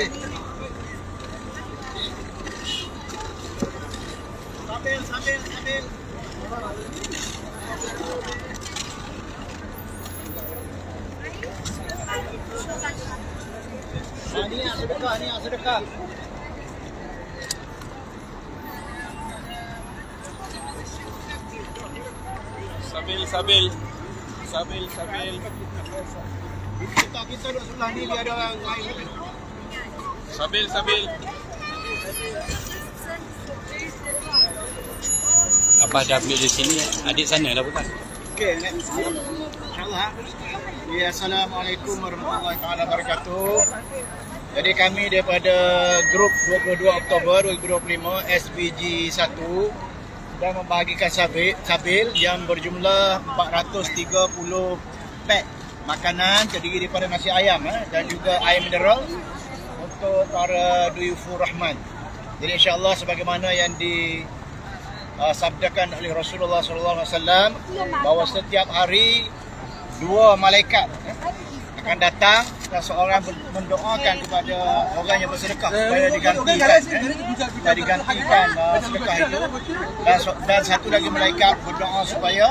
Sambil, sambil, sambil. Ah, ni yang sedekah, ni yang sedekah. Sabil, sabil. Sabil, sabil. Kita kita duduk sebelah ni dia ada orang lain. Sabil, sabil. Abah dah ambil di sini, adik sana dah bukan? Okey. InsyaAllah. Ya, Assalamualaikum warahmatullahi taala wabarakatuh. Jadi kami daripada grup 22 Oktober 2025 SBG 1 dan membahagikan sabil, sabil yang berjumlah 430 pack makanan terdiri daripada nasi ayam eh, dan juga air mineral untuk para duyufur rahman. Jadi insya-Allah sebagaimana yang di uh, sabdakan oleh Rasulullah sallallahu alaihi wasallam bahawa setiap hari dua malaikat eh, akan datang dan seorang mendoakan kepada orang yang bersedekah supaya digantikan eh, supaya digantikan uh, sedekah itu dan, dan satu lagi malaikat berdoa supaya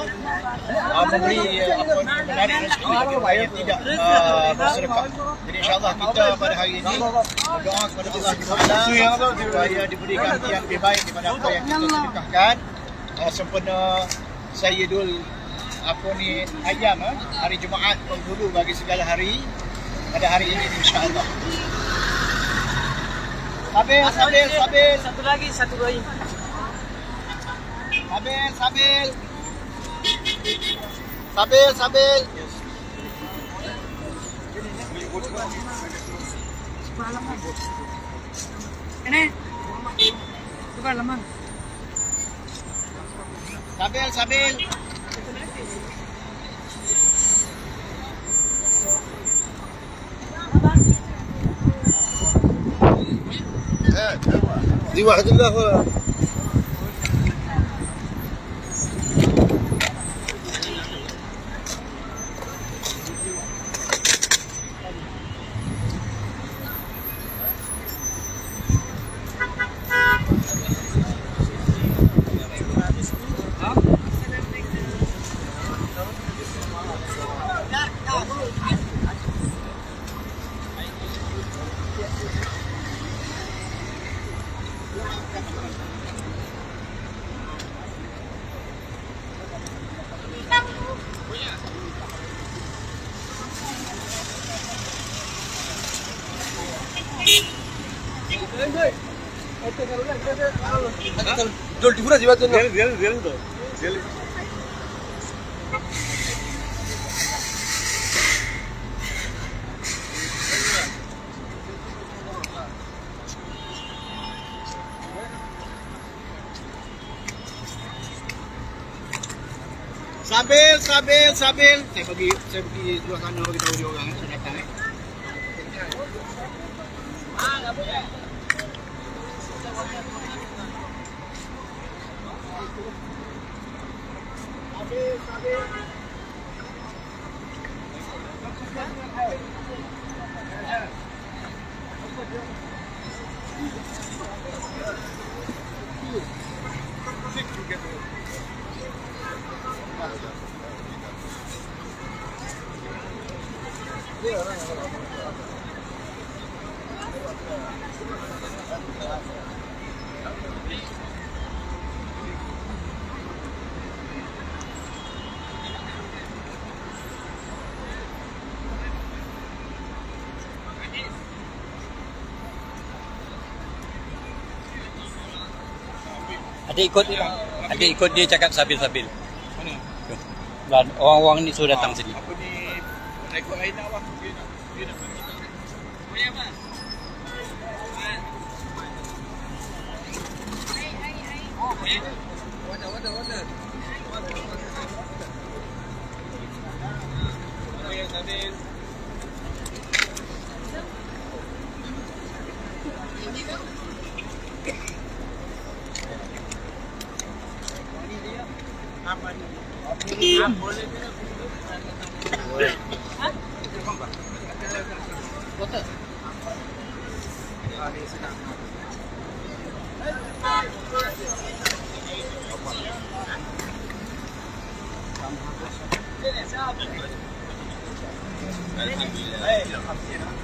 uh, memberi uh, apa menarik rezeki bagi orang yang tidak uh, bersedekah. Jadi insya-Allah kita pada hari ini berdoa kepada Allah Subhanahu supaya diberi ganti yang lebih baik daripada apa yang kita sedekahkan. Uh, sempena Sayyidul apa ni ayam eh, hari Jumaat penghulu bagi segala hari pada hari ini insya-Allah. Sabil, sabil, sabil, Satu lagi, satu lagi. sabil, sabil. Sabil, sabil. Ini. Tukar lemang. Sabil, sabil. دي واحد الله ولا Huh? Di wahdillah. জল টিপুরা যাবার জন্য Sabil, sabil, sabil. Saya pergi saya pergi luar sana bagi tahu dia orang eh, saya datang eh. Sabil, sabil. Adik ikut dia. Adik ikut dia cakap sabil-sabil dan orang-orang ni suruh datang ha, sini. Apa ni rekod Aina lah. Dia nak dia nak pergi. Apa ni? কি Alhamdulillah.